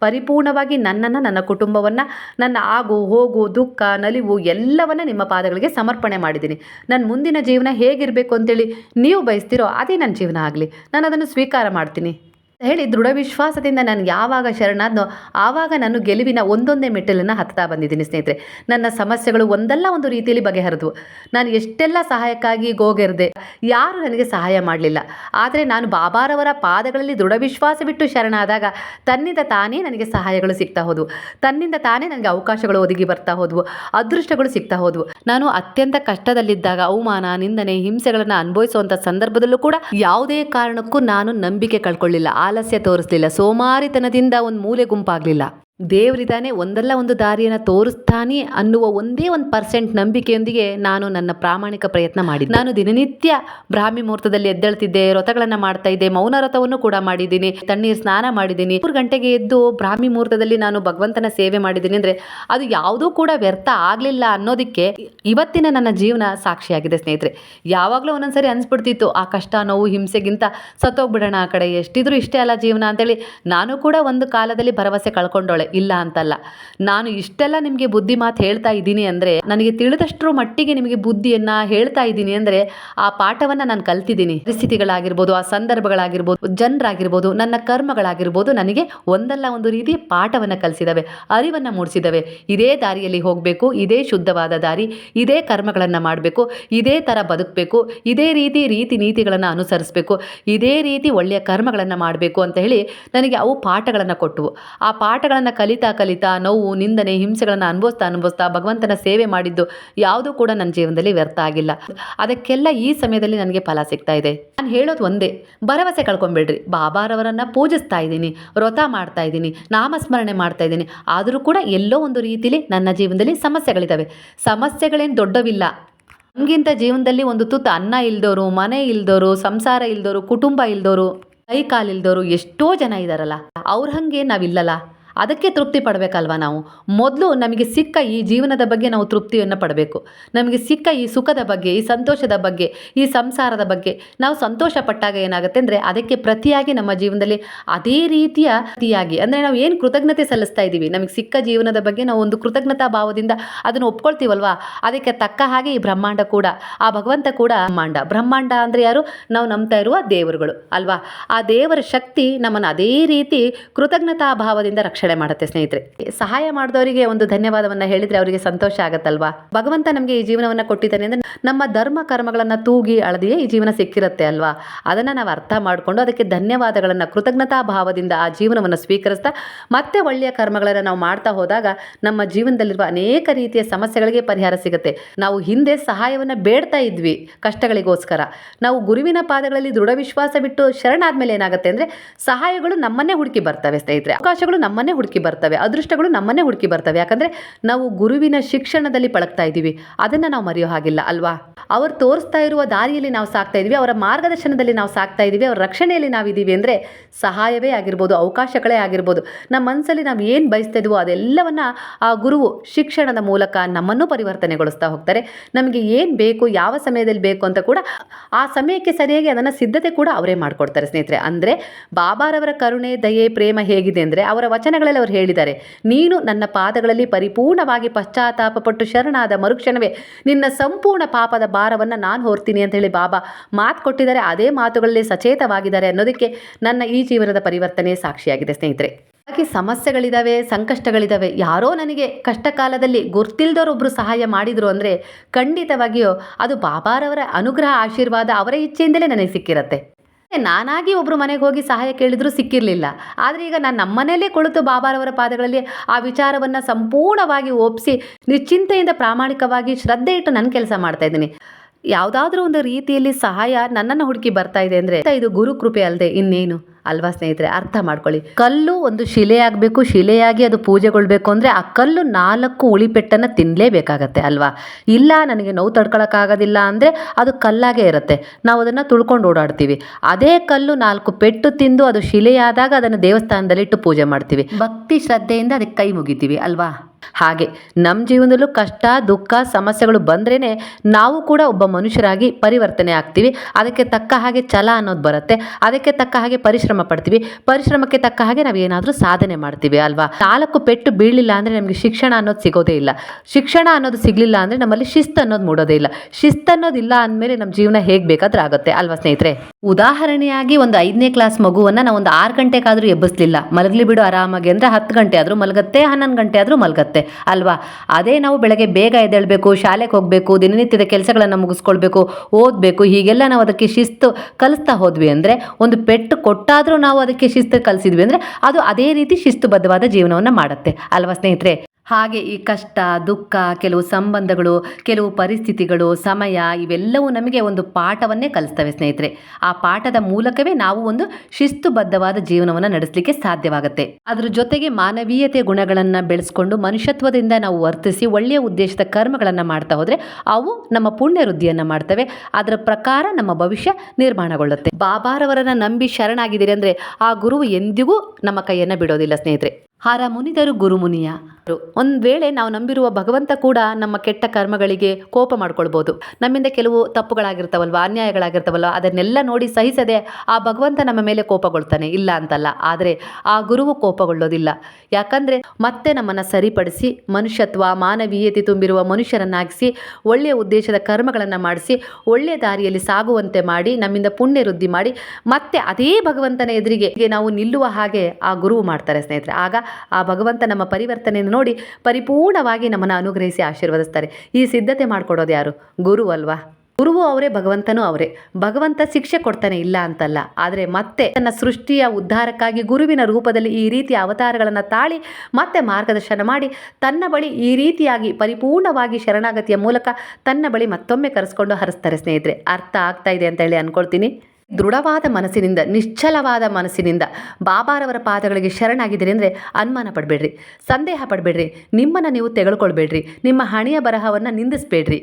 ಪರಿಪೂರ್ಣವಾಗಿ ನನ್ನನ್ನು, ನನ್ನ ಕುಟುಂಬವನ್ನು, ನನ್ನ ಆಗು, ಹೋಗು, ದುಃಖ, ನಲಿವು ಎಲ್ಲವನ್ನು ನಿಮ್ಮ ಪಾದಗಳಿಗೆ ಸಮರ್ಪಣೆ ಮಾಡಿದ್ದೀನಿ. ನನ್ನ ಮುಂದಿನ ಜೀವನ ಹೇಗಿರಬೇಕು ಅಂತೇಳಿ ನೀವು ಬಯಸ್ತಿರೋ ಅದೇ ನನ್ನ ಜೀವನ ಆಗಲಿ. ನಾನು ಅದನ್ನು ಸ್ವೀಕಾರ ಮಾಡ್ತೀನಿ. ಹೇಳಿ ದೃಢ ವಿಶ್ವಾಸದಿಂದ ನಾನು ಯಾವಾಗ ಶರಣಾದ್ನೋ ಆವಾಗ ನಾನು ಗೆಲುವಿನ ಒಂದೊಂದೇ ಮೆಟ್ಟಲನ್ನು ಹತ್ತಾ ಬಂದಿದ್ದೀನಿ ಸ್ನೇಹಿತರೆ. ನನ್ನ ಸಮಸ್ಯೆಗಳು ಒಂದಲ್ಲ ಒಂದು ರೀತಿಯಲ್ಲಿ ಬಗೆಹರಿದ್ವು. ನಾನು ಎಷ್ಟೆಲ್ಲ ಸಹಾಯಕ್ಕಾಗಿ ಗೋಗೆರೆದೆ, ಯಾರು ನನಗೆ ಸಹಾಯ ಮಾಡಲಿಲ್ಲ. ಆದರೆ ನಾನು ಬಾಬಾರವರ ಪಾದಗಳಲ್ಲಿ ದೃಢ ವಿಶ್ವಾಸ ಬಿಟ್ಟು ಶರಣಾದಾಗ ತನ್ನಿಂದ ತಾನೇ ನನಗೆ ಸಹಾಯಗಳು ಸಿಗ್ತಾ ಹೋದವು. ತನ್ನಿಂದ ತಾನೇ ನನಗೆ ಅವಕಾಶಗಳು ಒದಗಿ ಬರ್ತಾ ಹೋದವು. ಅದೃಷ್ಟಗಳು ಸಿಗ್ತಾ ಹೋದವು. ನಾನು ಅತ್ಯಂತ ಕಷ್ಟದಲ್ಲಿದ್ದಾಗ ಅವಮಾನ, ನಿಂದನೆ, ಹಿಂಸೆಗಳನ್ನು ಅನುಭವಿಸುವಂಥ ಸಂದರ್ಭದಲ್ಲೂ ಕೂಡ ಯಾವುದೇ ಕಾರಣಕ್ಕೂ ನಾನು ನಂಬಿಕೆ ಕಳ್ಕೊಳ್ಳಿಲ್ಲ. ಆಲಸ್ಯ ತೋರಿಸಲಿಲ್ಲ. ಸೋಮಾರಿತನದಿಂದ ಒಂದು ಮೂಲೆ ಗುಂಪಾಗಲಿಲ್ಲ. ದೇವರಿದಾನೆ ಒಂದಲ್ಲ ಒಂದು ದಾರಿಯನ್ನು ತೋರಿಸ್ತಾನೆ ಅನ್ನುವ ಒಂದೇ ಒಂದು ಪರ್ಸೆಂಟ್ ನಂಬಿಕೆಯೊಂದಿಗೆ ನಾನು ನನ್ನ ಪ್ರಾಮಾಣಿಕ ಪ್ರಯತ್ನ ಮಾಡಿದ್ದೆ. ನಾನು ದಿನನಿತ್ಯ ಬ್ರಾಹ್ಮಿ ಮುಹೂರ್ತದಲ್ಲಿ ಎದ್ದೇಳ್ತಿದ್ದೆ, ವ್ರತಗಳನ್ನು ಮಾಡ್ತಾ ಇದ್ದೆ, ಮೌನ ವ್ರತವನ್ನು ಕೂಡ ಮಾಡಿದ್ದೀನಿ, ತಣ್ಣೀರು ಸ್ನಾನ ಮಾಡಿದ್ದೀನಿ. ಮೂರು ಗಂಟೆಗೆ ಎದ್ದು ಬ್ರಾಹ್ಮಿ ಮುಹೂರ್ತದಲ್ಲಿ ನಾನು ಭಗವಂತನ ಸೇವೆ ಮಾಡಿದ್ದೀನಿ ಅಂದರೆ ಅದು ಯಾವುದೂ ಕೂಡ ವ್ಯರ್ಥ ಆಗಲಿಲ್ಲ ಅನ್ನೋದಕ್ಕೆ ಇವತ್ತಿನ ನನ್ನ ಜೀವನ ಸಾಕ್ಷಿಯಾಗಿದೆ ಸ್ನೇಹಿತರೆ. ಯಾವಾಗಲೂ ಒಂದೊಂದ್ಸರಿ ಅನಿಸ್ಬಿಡ್ತಿತ್ತು, ಆ ಕಷ್ಟ, ನೋವು, ಹಿಂಸೆಗಿಂತ ಸತ್ತೋಗ್ಬಿಡೋಣ ಆ ಕಡೆ, ಎಷ್ಟಿದ್ರು ಇಷ್ಟೇ ಅಲ್ಲ ಜೀವನ ಅಂತೇಳಿ. ನಾನು ಕೂಡ ಒಂದು ಕಾಲದಲ್ಲಿ ಭರವಸೆ ಕಳ್ಕೊಂಡೋಳೆ. ಇಲ್ಲ ಅಂತಲ್ಲ. ನಾನು ಇಷ್ಟೆಲ್ಲ ನಿಮಗೆ ಬುದ್ಧಿ ಮಾತು ಹೇಳ್ತಾ ಇದ್ದೀನಿ ಅಂದರೆ, ನನಗೆ ತಿಳಿದಷ್ಟರ ಮಟ್ಟಿಗೆ ನಿಮಗೆ ಬುದ್ಧಿಯನ್ನು ಹೇಳ್ತಾ ಇದ್ದೀನಿ ಅಂದರೆ, ಆ ಪಾಠವನ್ನು ನಾನು ಕಲ್ತಿದ್ದೀನಿ. ಪರಿಸ್ಥಿತಿಗಳಾಗಿರ್ಬೋದು, ಆ ಸಂದರ್ಭಗಳಾಗಿರ್ಬೋದು, ಜನರಾಗಿರ್ಬೋದು, ನನ್ನ ಕರ್ಮಗಳಾಗಿರ್ಬೋದು, ನನಗೆ ಒಂದಲ್ಲ ಒಂದು ರೀತಿ ಪಾಠವನ್ನು ಕಲಿಸಿದವೆ, ಅರಿವನ್ನು ಮೂಡಿಸಿದವೆ. ಇದೇ ದಾರಿಯಲ್ಲಿ ಹೋಗಬೇಕು, ಇದೇ ಶುದ್ಧವಾದ ದಾರಿ, ಇದೇ ಕರ್ಮಗಳನ್ನು ಮಾಡಬೇಕು, ಇದೇ ಥರ ಬದುಕಬೇಕು, ಇದೇ ರೀತಿ ರೀತಿ ನೀತಿಗಳನ್ನು ಅನುಸರಿಸಬೇಕು, ಇದೇ ರೀತಿ ಒಳ್ಳೆಯ ಕರ್ಮಗಳನ್ನು ಮಾಡಬೇಕು ಅಂತ ಹೇಳಿ ನನಗೆ ಅವು ಪಾಠಗಳನ್ನು ಕೊಟ್ಟವು. ಆ ಪಾಠಗಳನ್ನು ಕಲಿತಾ ಕಲಿತಾ ನೋವು, ನಿಂದನೆ, ಹಿಂಸೆಗಳನ್ನು ಅನುಭವಿಸ್ತಾ ಅನುಭವಿಸ್ತಾ ಭಗವಂತನ ಸೇವೆ ಮಾಡಿದ್ದು ಯಾವುದೂ ಕೂಡ ನನ್ನ ಜೀವನದಲ್ಲಿ ವ್ಯರ್ಥ ಆಗಿಲ್ಲ. ಅದಕ್ಕೆಲ್ಲ ಈ ಸಮಯದಲ್ಲಿ ನನಗೆ ಫಲ ಸಿಗ್ತಾ ಇದೆ. ನಾನು ಹೇಳೋದು ಒಂದೇ, ಭರವಸೆ ಕಳ್ಕೊಂಬೇಡ್ರಿ. ಬಾಬಾರವರನ್ನು ಪೂಜಿಸ್ತಾ ಇದ್ದೀನಿ, ವ್ರತ ಮಾಡ್ತಾ ಇದ್ದೀನಿ, ನಾಮಸ್ಮರಣೆ ಮಾಡ್ತಾ ಇದ್ದೀನಿ. ಆದರೂ ಕೂಡ ಎಲ್ಲೋ ಒಂದು ರೀತಿಲಿ ನನ್ನ ಜೀವನದಲ್ಲಿ ಸಮಸ್ಯೆಗಳಿದ್ದಾವೆ ಸಮಸ್ಯೆಗಳೇನು ದೊಡ್ಡವಿಲ್ಲ. ನಮಗಿಂತ ಜೀವನದಲ್ಲಿ ಒಂದು ತುತ್ತು ಅನ್ನ ಇಲ್ದೋರು, ಮನೆ ಇಲ್ದೋರು, ಸಂಸಾರ ಇಲ್ದೋರು, ಕುಟುಂಬ ಇಲ್ದೋರು, ಕೈ ಕಾಲಿಲ್ದೋರು ಎಷ್ಟೋ ಜನ ಇದ್ದಾರಲ್ಲ ಅವ್ರ ಹಂಗೆ ನಾವಿಲ್ಲಲ್ಲ. ಅದಕ್ಕೆ ತೃಪ್ತಿ ಪಡಬೇಕಲ್ವ ನಾವು? ಮೊದಲು ನಮಗೆ ಸಿಕ್ಕ ಈ ಜೀವನದ ಬಗ್ಗೆ ನಾವು ತೃಪ್ತಿಯನ್ನು ಪಡಬೇಕು. ನಮಗೆ ಸಿಕ್ಕ ಈ ಸುಖದ ಬಗ್ಗೆ, ಈ ಸಂತೋಷದ ಬಗ್ಗೆ, ಈ ಸಂಸಾರದ ಬಗ್ಗೆ ನಾವು ಸಂತೋಷ ಪಟ್ಟಾಗ ಏನಾಗುತ್ತೆ ಅಂದರೆ ಅದಕ್ಕೆ ಪ್ರತಿಯಾಗಿ ನಮ್ಮ ಜೀವನದಲ್ಲಿ ಅದೇ ರೀತಿಯ ಪ್ರತಿಯಾಗಿ, ಅಂದರೆ ನಾವು ಏನು ಕೃತಜ್ಞತೆ ಸಲ್ಲಿಸ್ತಾ ಇದ್ದೀವಿ ನಮಗೆ ಸಿಕ್ಕ ಜೀವನದ ಬಗ್ಗೆ ನಾವು ಒಂದು ಕೃತಜ್ಞತಾ ಭಾವದಿಂದ ಅದನ್ನು ಒಪ್ಕೊಳ್ತೀವಲ್ವಾ? ಅದಕ್ಕೆ ತಕ್ಕ ಹಾಗೆ ಈ ಬ್ರಹ್ಮಾಂಡ ಕೂಡ, ಆ ಭಗವಂತ ಕೂಡ ಬ್ರಹ್ಮಾಂಡ. ಬ್ರಹ್ಮಾಂಡ ಅಂದರೆ ಯಾರು? ನಾವು ನಂಬ್ತಾ ಇರುವ ದೇವರುಗಳು, ಅಲ್ವಾ? ಆ ದೇವರ ಶಕ್ತಿ ನಮ್ಮನ್ನು ಅದೇ ರೀತಿ ಕೃತಜ್ಞತಾ ಭಾವದಿಂದ ರಕ್ಷಣೆ ಮಾಡುತ್ತೆ ಸ್ನೇಹಿತರೆ. ಸಹಾಯ ಮಾಡಿದವರಿಗೆ ಒಂದು ಧನ್ಯವಾದವನ್ನ ಹೇಳಿದ್ರೆ ಅವರಿಗೆ ಸಂತೋಷ ಆಗತ್ತಲ್ವಾ? ಭಗವಂತ ನಮಗೆ ಈ ಜೀವನವನ್ನು ಕೊಟ್ಟಿದ್ದಾನೆ ಅಂದರೆ ನಮ್ಮ ಧರ್ಮ ಕರ್ಮಗಳನ್ನು ತೂಗಿ ಅಳದಿಯೇ ಈ ಜೀವನ ಸಿಕ್ಕಿರುತ್ತೆ ಅಲ್ವಾ? ಅದನ್ನ ನಾವು ಅರ್ಥ ಮಾಡಿಕೊಂಡು ಅದಕ್ಕೆ ಧನ್ಯವಾದಗಳನ್ನು ಕೃತಜ್ಞತಾ ಭಾವದಿಂದ ಆ ಜೀವನವನ್ನು ಸ್ವೀಕರಿಸ್ತಾ ಮತ್ತೆ ಒಳ್ಳೆಯ ಕರ್ಮಗಳನ್ನು ನಾವು ಮಾಡ್ತಾ ಹೋದಾಗ ನಮ್ಮ ಜೀವನದಲ್ಲಿರುವ ಅನೇಕ ರೀತಿಯ ಸಮಸ್ಯೆಗಳಿಗೆ ಪರಿಹಾರ ಸಿಗುತ್ತೆ. ನಾವು ಹಿಂದೆ ಸಹಾಯವನ್ನು ಬೇಡ್ತಾ ಇದ್ವಿ ಕಷ್ಟಗಳಿಗೋಸ್ಕರ. ನಾವು ಗುರುವಿನ ಪಾದಗಳಲ್ಲಿ ದೃಢ ವಿಶ್ವಾಸ ಬಿಟ್ಟು ಶರಣಾದ್ಮೇಲೆ ಏನಾಗುತ್ತೆ ಅಂದರೆ ಸಹಾಯಗಳು ನಮ್ಮನ್ನೇ ಹುಡುಕಿ ಬರ್ತವೆ ಸ್ನೇಹಿತರೆ. ಅವಕಾಶಗಳು ನಮ್ಮನ್ನೇ ಹುಡುಕಿ ಬರ್ತವೆ, ಅದೃಷ್ಟಗಳು ನಮ್ಮನ್ನೇ ಹುಡುಕಿ ಬರ್ತವೆ. ಯಾಕಂದರೆ ನಾವು ಗುರುವಿನ ಶಿಕ್ಷಣದಲ್ಲಿ ಪಳಗ್ತಾ ಇದ್ದೀವಿ. ಅದನ್ನು ನಾವು ಮರೆಯೋ ಹಾಗಿಲ್ಲ, ಅಲ್ವಾ? ಅವರು ತೋರಿಸ್ತಾ ಇರುವ ದಾರಿಯಲ್ಲಿ ನಾವು ಸಾಕ್ತಾ ಇದ್ದೀವಿ, ಅವರ ಮಾರ್ಗದರ್ಶನದಲ್ಲಿ ನಾವು ಸಾಕ್ತಾ ಇದ್ದೀವಿ, ಅವರ ರಕ್ಷಣೆಯಲ್ಲಿ ನಾವಿದ್ದೀವಿ ಅಂದರೆ ಸಹಾಯವೇ ಆಗಿರ್ಬೋದು, ಅವಕಾಶಗಳೇ ಆಗಿರ್ಬೋದು. ನಮ್ಮ ಮನಸ್ಸಲ್ಲಿ ನಾವು ಏನು ಬಯಸ್ತಾ ಇದ್ವೋ ಅದೆಲ್ಲವನ್ನು ಆ ಗುರುವು ಶಿಕ್ಷಣದ ಮೂಲಕ ನಮ್ಮನ್ನು ಪರಿವರ್ತನೆಗೊಳಿಸ್ತಾ ಹೋಗ್ತಾರೆ. ನಮಗೆ ಏನು ಬೇಕು, ಯಾವ ಸಮಯದಲ್ಲಿ ಬೇಕು ಅಂತ ಕೂಡ ಆ ಸಮಯಕ್ಕೆ ಸರಿಯಾಗಿ ಅದನ್ನು ಸಿದ್ಧತೆ ಕೂಡ ಅವರೇ ಮಾಡಿಕೊಡ್ತಾರೆ ಸ್ನೇಹಿತರೆ. ಅಂದರೆ ಬಾಬಾರವರ ಕರುಣೆ, ದಯೆ, ಪ್ರೇಮ ಹೇಗಿದೆ ಅಂದರೆ ಅವರ ವಚನಗಳಲ್ಲಿ ಅವರು ಹೇಳಿದ್ದಾರೆ, ನೀನು ನನ್ನ ಪಾದಗಳಲ್ಲಿ ಪರಿಪೂರ್ಣವಾಗಿ ಪಶ್ಚಾತ್ತಾಪಪಟ್ಟು ಶರಣಾದ ಮರುಕ್ಷಣವೇ, ನಿನ್ನ ಸಂಪೂರ್ಣ ಪಾಪದ ಭಾರವನ್ನು ನಾನು ಹೊರ್ತೀನಿ ಅಂತ ಹೇಳಿ ಬಾಬಾ ಮಾತು ಕೊಟ್ಟಿದ್ದಾರೆ, ಅದೇ ಮಾತುಗಳಲ್ಲಿ ಸಚೇತವಾಗಿದ್ದಾರೆ ಅನ್ನೋದಕ್ಕೆ ನನ್ನ ಈ ಜೀವನದ ಪರಿವರ್ತನೆ ಸಾಕ್ಷಿಯಾಗಿದೆ ಸ್ನೇಹಿತರೆ. ಹಾಗೆ ಸಮಸ್ಯೆಗಳಿದಾವೆ, ಸಂಕಷ್ಟಗಳಿದಾವೆ, ಯಾರೋ ನನಗೆ ಕಷ್ಟ ಕಾಲದಲ್ಲಿ ಗೊತ್ತಿಲ್ಲದವರೊಬ್ಬರು ಸಹಾಯ ಮಾಡಿದರು ಅಂದರೆ ಖಂಡಿತವಾಗಿಯೂ ಅದು ಬಾಬಾರವರ ಅನುಗ್ರಹ, ಆಶೀರ್ವಾದ ಅವರ ಇಚ್ಛೆಯಿಂದಲೇ ನನಗೆ ಸಿಕ್ಕಿರತ್ತೆ. ನಾನಾಗಿ ಒಬ್ಬರು ಮನೆಗೆ ಹೋಗಿ ಸಹಾಯ ಕೇಳಿದ್ರು ಸಿಕ್ಕಿರಲಿಲ್ಲ. ಆದರೆ ಈಗ ನಾನು ನಮ್ಮನೆಯಲ್ಲೇ ಕುಳಿತು ಬಾಬಾರವರ ಪಾದಗಳಲ್ಲಿ ಆ ವಿಚಾರವನ್ನು ಸಂಪೂರ್ಣವಾಗಿ ಒಪ್ಪಿಸಿ ನಿಶ್ಚಿಂತೆಯಿಂದ ಪ್ರಾಮಾಣಿಕವಾಗಿ ಶ್ರದ್ಧೆ ಇಟ್ಟು ನನ್ನ ಕೆಲಸ ಮಾಡ್ತಾ ಇದ್ದೀನಿ. ಯಾವುದಾದ್ರೂ ಒಂದು ರೀತಿಯಲ್ಲಿ ಸಹಾಯ ನನ್ನನ್ನು ಹುಡುಕಿ ಬರ್ತಾ ಇದೆ ಅಂದರೆ, ಇದು ಗುರು ಕೃಪೆ ಅಲ್ಲದೆ ಇನ್ನೇನು? ಅಲ್ವಾ ಸ್ನೇಹಿತರೆ, ಅರ್ಥ ಮಾಡ್ಕೊಳ್ಳಿ. ಕಲ್ಲು ಒಂದು ಶಿಲೆಯಾಗಬೇಕು ಶಿಲೆಯಾಗಿ ಅದು ಪೂಜೆಗೊಳ್ಬೇಕು ಅಂದರೆ ಆ ಕಲ್ಲು ನಾಲ್ಕು ಉಳಿಪೆಟ್ಟನ್ನು ತಿನ್ನಲೇಬೇಕಾಗತ್ತೆ ಅಲ್ವಾ? ಇಲ್ಲ, ನನಗೆ ನೋವು ತಡ್ಕೊಳಕ್ಕಾಗೋದಿಲ್ಲ ಅಂದರೆ ಅದು ಕಲ್ಲಾಗೇ ಇರುತ್ತೆ. ನಾವು ಅದನ್ನು ತುಳ್ಕೊಂಡು ಓಡಾಡ್ತೀವಿ. ಅದೇ ಕಲ್ಲು ನಾಲ್ಕು ಪೆಟ್ಟು ತಿಂದು ಅದು ಶಿಲೆಯಾದಾಗ ಅದನ್ನು ದೇವಸ್ಥಾನದಲ್ಲಿ ಇಟ್ಟು ಪೂಜೆ ಮಾಡ್ತೀವಿ. ಭಕ್ತಿ ಶ್ರದ್ಧೆಯಿಂದ ಅದಕ್ಕೆ ಕೈ ಮುಗಿತೀವಿ ಅಲ್ವಾ? ಹಾಗೆ ನಮ್ಮ ಜೀವನದಲ್ಲೂ ಕಷ್ಟ, ದುಃಖ, ಸಮಸ್ಯೆಗಳು ಬಂದ್ರೇ ನಾವು ಕೂಡ ಒಬ್ಬ ಮನುಷ್ಯರಾಗಿ ಪರಿವರ್ತನೆ ಆಗ್ತೀವಿ. ಅದಕ್ಕೆ ತಕ್ಕ ಹಾಗೆ ಛಲ ಅನ್ನೋದು ಬರುತ್ತೆ. ಅದಕ್ಕೆ ತಕ್ಕ ಹಾಗೆ ಪರಿಶ್ರಮ ಪಡ್ತೀವಿ. ಪರಿಶ್ರಮಕ್ಕೆ ತಕ್ಕ ಹಾಗೆ ನಾವು ಏನಾದರೂ ಸಾಧನೆ ಮಾಡ್ತೀವಿ ಅಲ್ವಾ? ನಾಲ್ಕು ಪೆಟ್ಟು ಬೀಳಿಲ್ಲ ಅಂದರೆ ನಮಗೆ ಶಿಕ್ಷಣ ಅನ್ನೋದು ಸಿಗೋದೇ ಇಲ್ಲ. ಶಿಕ್ಷಣ ಅನ್ನೋದು ಸಿಗಲಿಲ್ಲ ಅಂದರೆ ನಮ್ಮಲ್ಲಿ ಶಿಸ್ತು ಅನ್ನೋದು ಮೂಡೋದೇ ಇಲ್ಲ. ಶಿಸ್ತು ಅನ್ನೋದು ಇಲ್ಲ ಅಂದಮೇಲೆ ನಮ್ಮ ಜೀವನ ಹೇಗೆ ಬೇಕಾದ್ರೂ ಆಗುತ್ತೆ. ಅಲ್ವಾ ಸ್ನೇಹಿತರೆ? ಉದಾಹರಣೆಯಾಗಿ ಒಂದು ಐದನೇ ಕ್ಲಾಸ್ ಮಗುವನ್ನು ನಾವು ಒಂದು ಆರು ಗಂಟೆಗಾದರೂ ಎಬ್ಬಿಸಲಿಲ್ಲ. ಮಲಗಲಿ ಬಿಡು ಆರಾಮಾಗಿ ಅಂದರೆ ಹತ್ತು ಗಂಟೆ ಆದರೂ ಮಲಗತ್ತೆ, ಹನ್ನೊಂದು ಗಂಟೆ ಆದರೂ ಮಲಗತ್ತೆ. ಅಲ್ವಾ? ಅದೇ ನಾವು ಬೆಳಗ್ಗೆ ಬೇಗ ಎದ್ದೇಳಬೇಕು, ಶಾಲೆಗೆ ಹೋಗಬೇಕು, ದಿನನಿತ್ಯದ ಕೆಲಸಗಳನ್ನು ಮುಗಿಸ್ಕೊಳ್ಬೇಕು, ಓದಬೇಕು, ಹೀಗೆಲ್ಲ ನಾವು ಅದಕ್ಕೆ ಶಿಸ್ತು ಕಲಿಸ್ತಾ ಹೋದ್ವಿ ಅಂದರೆ ಒಂದು ಪೆಟ್ಟು ಕೊಟ್ಟಾದರೂ ನಾವು ಅದಕ್ಕೆ ಶಿಸ್ತು ಕಲಿಸಿದ್ವಿ ಅಂದರೆ ಅದು ಅದೇ ರೀತಿ ಶಿಸ್ತುಬದ್ಧವಾದ ಜೀವನವನ್ನು ಮಾಡುತ್ತೆ. ಅಲ್ವಾ ಸ್ನೇಹಿತರೆ? ಹಾಗೆ ಈ ಕಷ್ಟ, ದುಃಖ, ಕೆಲವು ಸಂಬಂಧಗಳು, ಕೆಲವು ಪರಿಸ್ಥಿತಿಗಳು, ಸಮಯ ಇವೆಲ್ಲವೂ ನಮಗೆ ಒಂದು ಪಾಠವನ್ನೇ ಕಲಿಸ್ತವೆ ಸ್ನೇಹಿತರೆ. ಆ ಪಾಠದ ಮೂಲಕವೇ ನಾವು ಒಂದು ಶಿಸ್ತುಬದ್ಧವಾದ ಜೀವನವನ್ನು ನಡೆಸಲಿಕ್ಕೆ ಸಾಧ್ಯವಾಗುತ್ತೆ. ಅದರ ಜೊತೆಗೆ ಮಾನವೀಯತೆ ಗುಣಗಳನ್ನು ಬೆಳೆಸ್ಕೊಂಡು ಮನುಷ್ಯತ್ವದಿಂದ ನಾವು ವರ್ತಿಸಿ ಒಳ್ಳೆಯ ಉದ್ದೇಶದ ಕರ್ಮಗಳನ್ನು ಮಾಡ್ತಾ ಹೋದರೆ ಅವು ನಮ್ಮ ಪುಣ್ಯ ವೃದ್ಧಿಯನ್ನು ಮಾಡ್ತವೆ. ಅದರ ಪ್ರಕಾರ ನಮ್ಮ ಭವಿಷ್ಯ ನಿರ್ಮಾಣಗೊಳ್ಳುತ್ತೆ. ಬಾಬಾರವರನ್ನು ನಂಬಿ ಶರಣಾಗಿದ್ದೀರಿ ಅಂದರೆ ಆ ಗುರುವು ಎಂದಿಗೂ ನಮ್ಮ ಕೈಯನ್ನು ಬಿಡೋದಿಲ್ಲ ಸ್ನೇಹಿತರೆ. ಹಾರ ಮುನಿದರು ಗುರುಮುನಿಯ. ಒಂದು ವೇಳೆ ನಾವು ನಂಬಿರುವ ಭಗವಂತ ಕೂಡ ನಮ್ಮ ಕೆಟ್ಟ ಕರ್ಮಗಳಿಗೆ ಕೋಪ ಮಾಡ್ಕೊಳ್ಬೋದು. ನಮ್ಮಿಂದ ಕೆಲವು ತಪ್ಪುಗಳಾಗಿರ್ತಾವಲ್ವ, ಅನ್ಯಾಯಗಳಾಗಿರ್ತಾವಲ್ವ, ಅದನ್ನೆಲ್ಲ ನೋಡಿ ಸಹಿಸದೆ ಆ ಭಗವಂತ ನಮ್ಮ ಮೇಲೆ ಕೋಪಗೊಳ್ತಾನೆ, ಇಲ್ಲ ಅಂತಲ್ಲ. ಆದರೆ ಆ ಗುರುವು ಕೋಪಗೊಳ್ಳೋದಿಲ್ಲ. ಯಾಕಂದರೆ ಮತ್ತೆ ನಮ್ಮನ್ನು ಸರಿಪಡಿಸಿ, ಮನುಷ್ಯತ್ವ, ಮಾನವೀಯತೆ ತುಂಬಿರುವ ಮನುಷ್ಯರನ್ನಾಗಿಸಿ, ಒಳ್ಳೆಯ ಉದ್ದೇಶದ ಕರ್ಮಗಳನ್ನು ಮಾಡಿಸಿ ಒಳ್ಳೆಯ ದಾರಿಯಲ್ಲಿ ಸಾಗುವಂತೆ ಮಾಡಿ, ನಮ್ಮಿಂದ ಪುಣ್ಯ ವೃದ್ಧಿ ಮಾಡಿ, ಮತ್ತೆ ಅದೇ ಭಗವಂತನ ಎದುರಿಗೆ ನಾವು ನಿಲ್ಲುವ ಹಾಗೆ ಆ ಗುರುವು ಮಾಡ್ತಾರೆ ಸ್ನೇಹಿತರೆ. ಆಗ ಆ ಭಗವಂತ ನಮ್ಮ ಪರಿವರ್ತನೆಯನ್ನು ನೋಡಿ ಪರಿಪೂರ್ಣವಾಗಿ ನಮ್ಮನ್ನು ಅನುಗ್ರಹಿಸಿ ಆಶೀರ್ವದಿಸ್ತಾರೆ. ಈ ಸಿದ್ಧತೆ ಮಾಡಿಕೊಡೋದು ಯಾರು? ಗುರು ಅಲ್ವಾ? ಗುರುವು ಅವರೇ, ಭಗವಂತನೂ ಅವರೇ. ಭಗವಂತ ಶಿಕ್ಷೆ ಕೊಡ್ತಾನೆ ಇಲ್ಲ ಅಂತಲ್ಲ. ಆದರೆ ಮತ್ತೆ ತನ್ನ ಸೃಷ್ಟಿಯ ಉದ್ಧಾರಕ್ಕಾಗಿ ಗುರುವಿನ ರೂಪದಲ್ಲಿ ಈ ರೀತಿಯ ಅವತಾರಗಳನ್ನು ತಾಳಿ ಮತ್ತೆ ಮಾರ್ಗದರ್ಶನ ಮಾಡಿ ತನ್ನ ಬಳಿ ಈ ರೀತಿಯಾಗಿ ಪರಿಪೂರ್ಣವಾಗಿ ಶರಣಾಗತಿಯ ಮೂಲಕ ತನ್ನ ಬಳಿ ಮತ್ತೊಮ್ಮೆ ಕರೆಸ್ಕೊಂಡು ಹರಿಸ್ತಾರೆ ಸ್ನೇಹಿತರೆ. ಅರ್ಥ ಆಗ್ತಾ ಇದೆ ಅಂತ ಹೇಳಿ ಅನ್ಕೊಳ್ತೀನಿ. ದೃಢವಾದ ಮನಸ್ಸಿನಿಂದ, ನಿಶ್ಚಲವಾದ ಮನಸ್ಸಿನಿಂದ ಬಾಬಾರವರ ಪಾದಗಳಿಗೆ ಶರಣಾಗಿದ್ದೀರಿ ಅಂದರೆ ಅನುಮಾನ ಪಡಬೇಡ್ರಿ, ಸಂದೇಹ ಪಡಬೇಡ್ರಿ, ನಿಮ್ಮನ್ನು ನೀವು ತೆಗೆದುಕೊಳ್ಬೇಡ್ರಿ, ನಿಮ್ಮ ಹಣೆಯ ಬರಹವನ್ನು ನಿಂದಿಸ್ಬೇಡ್ರಿ.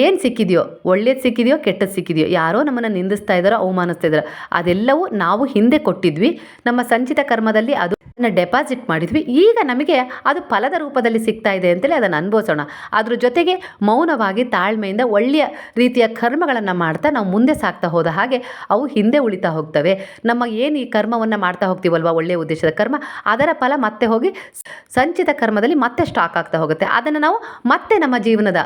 ಏನು ಸಿಕ್ಕಿದೆಯೋ, ಒಳ್ಳೇದು ಸಿಕ್ಕಿದೆಯೋ ಕೆಟ್ಟದ್ದು ಸಿಕ್ಕಿದೆಯೋ, ಯಾರೋ ನಮ್ಮನ್ನು ನಿಂದಿಸ್ತಾ ಇದ್ದಾರೋ ಅವಮಾನಿಸ್ತಾ ಇದ್ದಾರೋ ಅದೆಲ್ಲವೂ ನಾವು ಹಿಂದೆ ಕೊಟ್ಟಿದ್ವಿ. ನಮ್ಮ ಸಂಚಿತ ಕರ್ಮದಲ್ಲಿ ಅದು ಡೆಪಾಸಿಟ್ ಮಾಡಿದ್ವಿ. ಈಗ ನಮಗೆ ಅದು ಫಲದ ರೂಪದಲ್ಲಿ ಸಿಗ್ತಾ ಇದೆ ಅಂತೇಳಿ ಅದನ್ನು ಅನುಭವಿಸೋಣ. ಅದ್ರ ಜೊತೆಗೆ ಮೌನವಾಗಿ ತಾಳ್ಮೆಯಿಂದ ಒಳ್ಳೆಯ ರೀತಿಯ ಕರ್ಮಗಳನ್ನು ಮಾಡ್ತಾ ನಾವು ಮುಂದೆ ಸಾಗ್ತಾ ಹೋದ ಹಾಗೆ ಅವು ಹಿಂದೆ ಉಳಿತಾ ಹೋಗ್ತವೆ. ನಮ್ಮ ಏನು ಈ ಕರ್ಮವನ್ನು ಮಾಡ್ತಾ ಹೋಗ್ತೀವಲ್ವ, ಒಳ್ಳೆಯ ಉದ್ದೇಶದ ಕರ್ಮ, ಅದರ ಫಲ ಮತ್ತೆ ಹೋಗಿ ಸಂಚಿತ ಕರ್ಮದಲ್ಲಿ ಮತ್ತೆ ಸ್ಟಾಕ್ ಆಗ್ತಾ ಹೋಗುತ್ತೆ. ಅದನ್ನು ನಾವು ಮತ್ತೆ ನಮ್ಮ ಜೀವನದ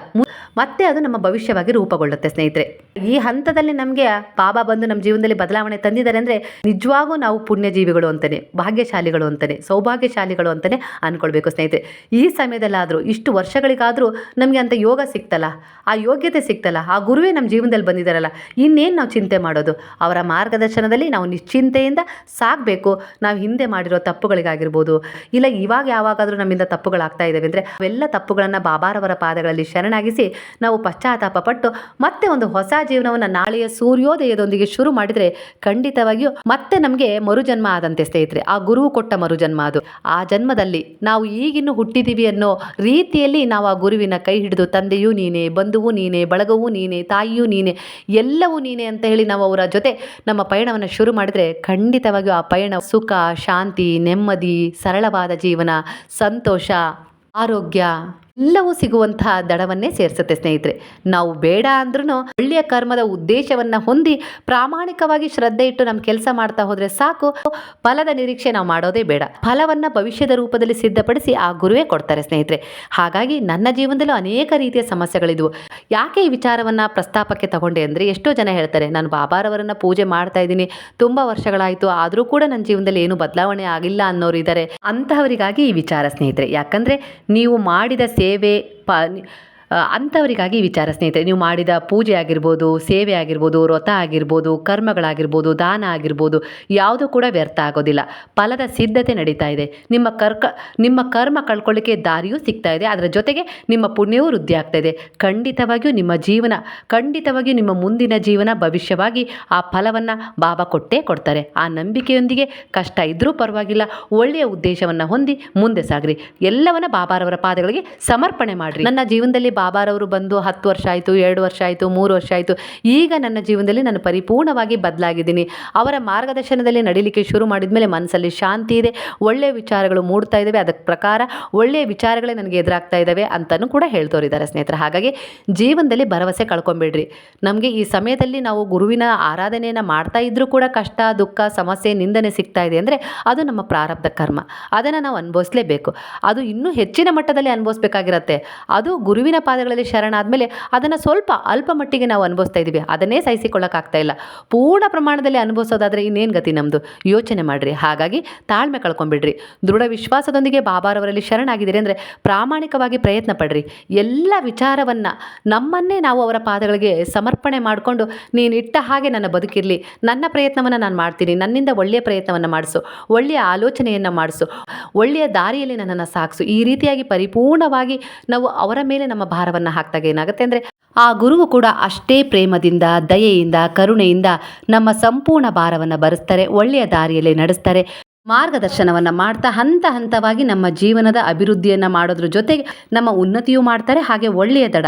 ಮತ್ತೆ ಅದು ನಮ್ಮ ಭವಿಷ್ಯವಾಗಿ ರೂಪುಗೊಳ್ಳುತ್ತೆ ಸ್ನೇಹಿತರೆ. ಈ ಹಂತದಲ್ಲಿ ನಮಗೆ ಬಾಬಾ ಬಂದು ನಮ್ಮ ಜೀವನದಲ್ಲಿ ಬದಲಾವಣೆ ತಂದಿದ್ದಾರೆ ಅಂದರೆ ನಿಜವಾಗೂ ನಾವು ಪುಣ್ಯಜೀವಿಗಳು ಅಂತಾನೆ, ಭಾಗ್ಯಶಾಲಿಗಳು ಅಂತಾನೆ, ಸೌಭಾಗ್ಯಶಾಲಿಗಳು ಅಂತಾನೆ ಅನ್ಕೊಳ್ಬೇಕು ಸ್ನೇಹಿತರೆ. ಈ ಸಮಯದಲ್ಲಾದರೂ, ಇಷ್ಟು ವರ್ಷಗಳಿಗಾದರೂ ನಮಗೆ ಅಂತ ಯೋಗ ಸಿಕ್ತಲ್ಲ, ಆ ಯೋಗ್ಯತೆ ಸಿಕ್ತಲ್ಲ, ಆ ಗುರುವೇ ನಮ್ಮ ಜೀವನದಲ್ಲಿ ಬಂದಿದ್ದಾರಲ್ಲ, ಇನ್ನೇನು ನಾವು ಚಿಂತೆ ಮಾಡೋದು? ಅವರ ಮಾರ್ಗದರ್ಶನದಲ್ಲಿ ನಾವು ನಿಶ್ಚಿಂತೆಯಿಂದ ಸಾಗಬೇಕು, ನಾವು ಹಿಂದೆ ಮಾಡಿರೋ ತಪ್ಪುಗಳಿಗಾಗಿರ್ಬೋದು, ಇಲ್ಲ ಇವಾಗ ಯಾವಾಗಾದರೂ ನಮ್ಮಿಂದ ತಪ್ಪುಗಳಾಗ್ತಾ ಇದ್ದಾವೆ ಅಂದರೆ ಅವೆಲ್ಲ ತಪ್ಪುಗಳನ್ನು ಬಾಬಾರವರ ಪಾದಗಳಲ್ಲಿ ಶರಣಾಗಿಸಿ ನಾವು ಪಶ್ಚಾತ್ತಾಪ ಪಟ್ಟು ಮತ್ತೆ ಒಂದು ಹೊಸ ಜೀವನವನ್ನು ನಾಳೆಯ ಸೂರ್ಯೋದಯದೊಂದಿಗೆ ಶುರು ಮಾಡಿದರೆ ಖಂಡಿತವಾಗಿಯೂ ಮತ್ತೆ ನಮಗೆ ಮರುಜನ್ಮ ಆದಂತೆ ಸ್ನೇಹಿತರೆ, ಆ ಗುರುವು ಕೊಟ್ಟ ಮರುಜನ್ಮ ಅದು. ಆ ಜನ್ಮದಲ್ಲಿ ನಾವು ಈಗಿನ್ನೂ ಹುಟ್ಟಿದ್ದೀವಿ ಅನ್ನೋ ರೀತಿಯಲ್ಲಿ ನಾವು ಆ ಗುರುವಿನ ಕೈ ಹಿಡಿದು ತಂದೆಯೂ ನೀನೇ, ಬಂಧುವು ನೀನೇ, ಬಳಗವೂ ನೀನೇ, ತಾಯಿಯೂ ನೀನೇ, ಎಲ್ಲವೂ ನೀನೇ ಅಂತ ಹೇಳಿ ನಾವು ಅವರ ಜೊತೆ ನಮ್ಮ ಪಯಣವನ್ನು ಶುರು ಮಾಡಿದರೆ ಖಂಡಿತವಾಗಿಯೂ ಆ ಪಯಣ ಸುಖ, ಶಾಂತಿ, ನೆಮ್ಮದಿ, ಸರಳವಾದ ಜೀವನ, ಸಂತೋಷ, ಆರೋಗ್ಯ. ಎಲ್ಲವೂ ಸಿಗುವಂತಹ ದಡವನ್ನೇ ಸೇರಿಸುತ್ತೆ ಸ್ನೇಹಿತರೆ. ನಾವು ಬೇಡ ಅಂದ್ರೂ ಒಳ್ಳೆಯ ಕರ್ಮದ ಉದ್ದೇಶವನ್ನು ಹೊಂದಿ ಪ್ರಾಮಾಣಿಕವಾಗಿ ಶ್ರದ್ಧೆ ಇಟ್ಟು ನಮ್ಮ ಕೆಲಸ ಮಾಡ್ತಾ ಹೋದರೆ ಸಾಕು. ಫಲದ ನಿರೀಕ್ಷೆ ನಾವು ಮಾಡೋದೇ ಬೇಡ. ಫಲವನ್ನು ಭವಿಷ್ಯದ ರೂಪದಲ್ಲಿ ಸಿದ್ಧಪಡಿಸಿ ಆ ಗುರುವೇ ಕೊಡ್ತಾರೆ ಸ್ನೇಹಿತರೆ. ಹಾಗಾಗಿ ನನ್ನ ಜೀವನದಲ್ಲೂ ಅನೇಕ ರೀತಿಯ ಸಮಸ್ಯೆಗಳಿದ್ವು. ಯಾಕೆ ಈ ವಿಚಾರವನ್ನು ಪ್ರಸ್ತಾಪಕ್ಕೆ ತಗೊಂಡೆ ಅಂದರೆ ಎಷ್ಟೋ ಜನ ಹೇಳ್ತಾರೆ, ನಾನು ಬಾಬಾರವರನ್ನು ಪೂಜೆ ಮಾಡ್ತಾ ಇದ್ದೀನಿ. ತುಂಬ ವರ್ಷಗಳಾಯಿತು. ಆದರೂ ಕೂಡ ನನ್ನ ಜೀವನದಲ್ಲಿ ಏನು ಬದಲಾವಣೆ ಆಗಿಲ್ಲ ಅನ್ನೋರು ಇದ್ದಾರೆ ಅಂತಹವರಿಗಾಗಿ ಈ ವಿಚಾರ ಸ್ನೇಹಿತರೆ. ಯಾಕಂದರೆ ನೀವು ಮಾಡಿದ ಸೇವೆ ಪ ಆ, ಅಂಥವರಿಗಾಗಿ ವಿಚಾರ ಸ್ನೇಹಿತರೆ, ನೀವು ಮಾಡಿದ ಪೂಜೆ ಆಗಿರ್ಬೋದು, ಸೇವೆ ಆಗಿರ್ಬೋದು, ವ್ರತ ಆಗಿರ್ಬೋದು, ಕರ್ಮಗಳಾಗಿರ್ಬೋದು, ದಾನ ಆಗಿರ್ಬೋದು, ಯಾವುದೂ ಕೂಡ ವ್ಯರ್ಥ ಆಗೋದಿಲ್ಲ. ಫಲದ ಸಿದ್ಧತೆ ನಡೀತಾ ಇದೆ. ನಿಮ್ಮ ಕರ್ಕ, ನಿಮ್ಮ ಕರ್ಮ ಕಳ್ಕೊಳ್ಳಿಕ್ಕೆ ದಾರಿಯೂ ಸಿಗ್ತಾ ಇದೆ. ಅದರ ಜೊತೆಗೆ ನಿಮ್ಮ ಪುಣ್ಯವೂ ವೃದ್ಧಿ ಆಗ್ತಾ ಇದೆ. ಖಂಡಿತವಾಗಿಯೂ ನಿಮ್ಮ ಜೀವನ, ಖಂಡಿತವಾಗಿಯೂ ನಿಮ್ಮ ಮುಂದಿನ ಜೀವನ ಭವಿಷ್ಯವಾಗಿ ಆ ಫಲವನ್ನು ಬಾಬಾ ಕೊಟ್ಟೇ ಕೊಡ್ತಾರೆ. ಆ ನಂಬಿಕೆಯೊಂದಿಗೆ ಕಷ್ಟ ಇದ್ದರೂ ಪರವಾಗಿಲ್ಲ. ಒಳ್ಳೆಯ ಉದ್ದೇಶವನ್ನು ಹೊಂದಿ ಮುಂದೆ ಸಾಗ್ರಿ. ಎಲ್ಲವನ್ನ ಬಾಬಾರವರ ಪಾದಗಳಿಗೆ ಸಮರ್ಪಣೆ ಮಾಡಿರಿ. ನನ್ನ ಜೀವನದಲ್ಲಿ ಬಾಬಾರವರು ಬಂದು ಹತ್ತು ವರ್ಷ ಆಯಿತು, ಎರಡು ವರ್ಷ ಆಯಿತು, ಮೂರು ವರ್ಷ ಆಯಿತು, ಈಗ ನನ್ನ ಜೀವನದಲ್ಲಿ ನಾನು ಪರಿಪೂರ್ಣವಾಗಿ ಬದಲಾಗಿದ್ದೀನಿ. ಅವರ ಮಾರ್ಗದರ್ಶನದಲ್ಲಿ ನಡೀಲಿಕ್ಕೆ ಶುರು ಮಾಡಿದ ಮೇಲೆ ಮನಸ್ಸಲ್ಲಿ ಶಾಂತಿ ಇದೆ, ಒಳ್ಳೆಯ ವಿಚಾರಗಳು ಮೂಡ್ತಾ ಇದ್ದಾವೆ, ಅದಕ್ಕೆ ಪ್ರಕಾರ ಒಳ್ಳೆಯ ವಿಚಾರಗಳೇ ನನಗೆ ಎದುರಾಗ್ತಾ ಇದ್ದಾವೆ ಅಂತಲೂ ಕೂಡ ಹೇಳ್ತೋರಿದ್ದಾರೆ ಸ್ನೇಹಿತರೆ. ಹಾಗಾಗಿ ಜೀವನದಲ್ಲಿ ಭರವಸೆ ಕಳ್ಕೊಂಬೇಡ್ರಿ. ನಮಗೆ ಈ ಸಮಯದಲ್ಲಿ ನಾವು ಗುರುವಿನ ಆರಾಧನೆಯನ್ನು ಮಾಡ್ತಾ ಇದ್ದರೂ ಕೂಡ ಕಷ್ಟ, ದುಃಖ, ಸಮಸ್ಯೆ, ನಿಂದನೆ ಸಿಗ್ತಾ ಇದೆ ಅಂದರೆ ಅದು ನಮ್ಮ ಪ್ರಾರಬ್ಧ ಕರ್ಮ. ಅದನ್ನು ನಾವು ಅನುಭವಿಸಲೇಬೇಕು. ಅದು ಇನ್ನೂ ಹೆಚ್ಚಿನ ಮಟ್ಟದಲ್ಲಿ ಅನುಭವಿಸ್ಬೇಕಾಗಿರತ್ತೆ. ಅದು ಗುರುವಿನ ಪಾದಗಳಲ್ಲಿ ಶರಣಾದಮೇಲೆ ಅದನ್ನು ಸ್ವಲ್ಪ ಅಲ್ಪ ಮಟ್ಟಿಗೆ ನಾವು ಅನುಭವಿಸ್ತಾ ಇದ್ದೀವಿ. ಅದನ್ನೇ ಸಹಿಸಿಕೊಳ್ಳೋಕ್ಕಾಗ್ತಾ ಇಲ್ಲ. ಪೂರ್ಣ ಪ್ರಮಾಣದಲ್ಲಿ ಅನುಭವಿಸೋದಾದರೆ ಇನ್ನೇನು ಗತಿ ನಮ್ಮದು ಯೋಚನೆ ಮಾಡಿರಿ. ಹಾಗಾಗಿ ತಾಳ್ಮೆ ಕಳ್ಕೊಂಬಿಡ್ರಿ ದೃಢ ವಿಶ್ವಾಸದೊಂದಿಗೆ ಬಾಬಾರವರಲ್ಲಿ ಶರಣಾಗಿದ್ದೀರಿ ಅಂದರೆ ಪ್ರಾಮಾಣಿಕವಾಗಿ ಪ್ರಯತ್ನ ಪಡ್ರಿ. ಎಲ್ಲ ವಿಚಾರವನ್ನು ನಮ್ಮನ್ನೇ ನಾವು ಅವರ ಪಾದಗಳಿಗೆ ಸಮರ್ಪಣೆ ಮಾಡಿಕೊಂಡು ನೀನು ಇಟ್ಟ ಹಾಗೆ ನನ್ನ ಬದುಕಿರಲಿ. ನನ್ನ ಪ್ರಯತ್ನವನ್ನು ನಾನು ಮಾಡ್ತೀನಿ. ನನ್ನಿಂದ ಒಳ್ಳೆಯ ಪ್ರಯತ್ನವನ್ನು ಮಾಡಿಸು. ಒಳ್ಳೆಯ ಆಲೋಚನೆಯನ್ನು ಮಾಡಿಸು. ಒಳ್ಳೆಯ ದಾರಿಯಲ್ಲಿ ನನ್ನನ್ನು ಸಾಗಿಸು ಈ ರೀತಿಯಾಗಿ ಪರಿಪೂರ್ಣವಾಗಿ ನಾವು ಅವರ ಮೇಲೆ ನಮ್ಮ ಭಾರವನ್ನು ಹಾಕಿದಾಗ ಏನಾಗುತ್ತೆ ಅಂದರೆ ಆ ಗುರುವು ಕೂಡ ಅಷ್ಟೇ ಪ್ರೇಮದಿಂದ, ದಯೆಯಿಂದ, ಕರುಣೆಯಿಂದ ನಮ್ಮ ಸಂಪೂರ್ಣ ಭಾರವನ್ನು ಭರಿಸ್ತಾರೆ ಒಳ್ಳೆಯ ದಾರಿಯಲ್ಲಿ ನಡೆಸ್ತಾರೆ, ಮಾರ್ಗದರ್ಶನವನ್ನು ಮಾಡ್ತಾ ಹಂತ ಹಂತವಾಗಿ ನಮ್ಮ ಜೀವನದ ಅಭಿವೃದ್ಧಿಯನ್ನು ಮಾಡೋದ್ರ ಜೊತೆಗೆ ನಮ್ಮ ಉನ್ನತಿಯೂ ಮಾಡ್ತಾರೆ, ಹಾಗೆ ಒಳ್ಳೆಯ ದಡ.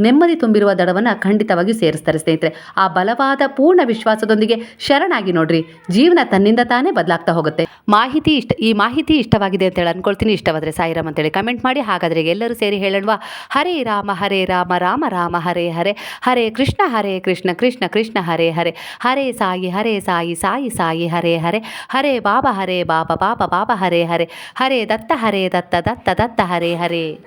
ನೆಮ್ಮದಿ ತುಂಬಿರುವ ದಡವನ್ನು ಖಂಡಿತವಾಗಿ ಸೇರಿಸ್ತಾರೆ ಸ್ನೇಹಿತರೆ. ಆ ಬಲವಾದ ಪೂರ್ಣ ವಿಶ್ವಾಸದೊಂದಿಗೆ ಶರಣಾಗಿ ನೋಡ್ರಿ. ಜೀವನ ತನ್ನಿಂದ ತಾನೇ ಬದಲಾಗ್ತಾ ಹೋಗುತ್ತೆ. ಮಾಹಿತಿ ಇಷ್ಟ, ಈ ಮಾಹಿತಿ ಇಷ್ಟವಾಗಿದೆ ಅಂತ ಹೇಳಿ ಅನ್ಕೊಳ್ತೀನಿ. ಇಷ್ಟವಾದರೆ ಸಾಯಿರಾಮ್ ಅಂತೇಳಿ ಕಮೆಂಟ್ ಮಾಡಿ. ಹಾಗಾದರೆ ಎಲ್ಲರೂ ಸೇರಿ ಹೇಳಲ್ವಾ ಹರೇ ರಾಮ ಹರೇ ರಾಮ ರಾಮ ರಾಮ, ಹರೇ ಹರೇ. ಹರೇ ಕೃಷ್ಣ ಹರೇ ಕೃಷ್ಣ ಕೃಷ್ಣ ಕೃಷ್ಣ, ಹರೇ ಹರೇ. ಹರೇ ಸಾಯಿ ಹರೇ ಸಾಯಿ ಸಾಯಿ ಸಾಯಿ, ಹರೇ ಹರೇ. ಹರೇ ಬಾಬಾ ಹರೇ ಬಾಬಾ ಬಾಬಾ ಬಾಬಾ, ಹರೇ ಹರೇ. ಹರೇ ದತ್ತ ಹರೇ ದತ್ತ ದತ್ತ ದತ್ತ, ಹರೇ ಹರೇ.